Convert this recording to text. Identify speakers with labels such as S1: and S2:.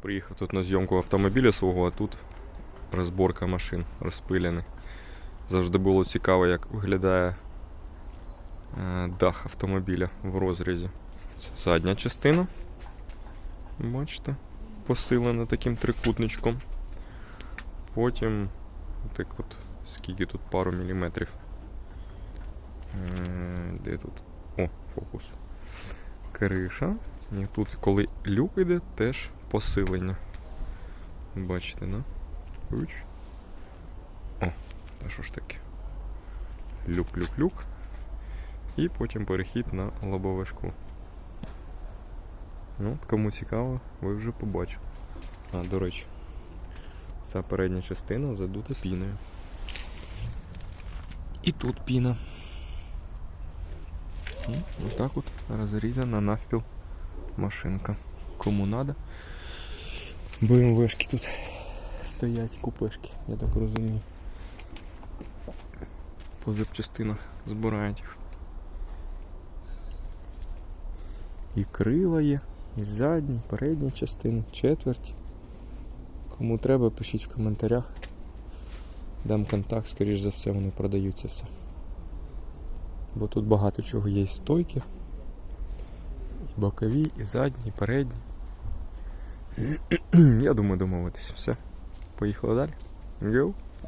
S1: Приїхав тут на зйомку автомобіля свого, а тут розборка машин розпиляний. Завжди було цікаво, як виглядає е, дах автомобіля в розрізі. Це задня частина. Бачите, посилена таким трикутничком. Потім так от, скільки тут пару міліметрів. Е, Де тут? О, фокус. Криша. І тут, коли люк іде, теж посилення. Бачите, да? Уч. О, та що ж таке? Люк-люк-люк. І потім перехід на лобове шкло. Ну, кому цікаво, ви вже побачили. А, до речі, ця передня частина задута піною. І тут піна. Отак от розрізана навпіл машинка. Кому надо. БМВшки тут стоять, купешки, я так розумію. По запчастинах збирають їх. І крила є, і задні, і передні частини, четверть. Кому треба, пишіть в коментарях. Дам контакт, скоріш за все, вони продаються все. Бо тут багато чого є і стойки. І бокові, і задні, і передні. Я думаю домовитись. Все. Поїхали далі. Йоу.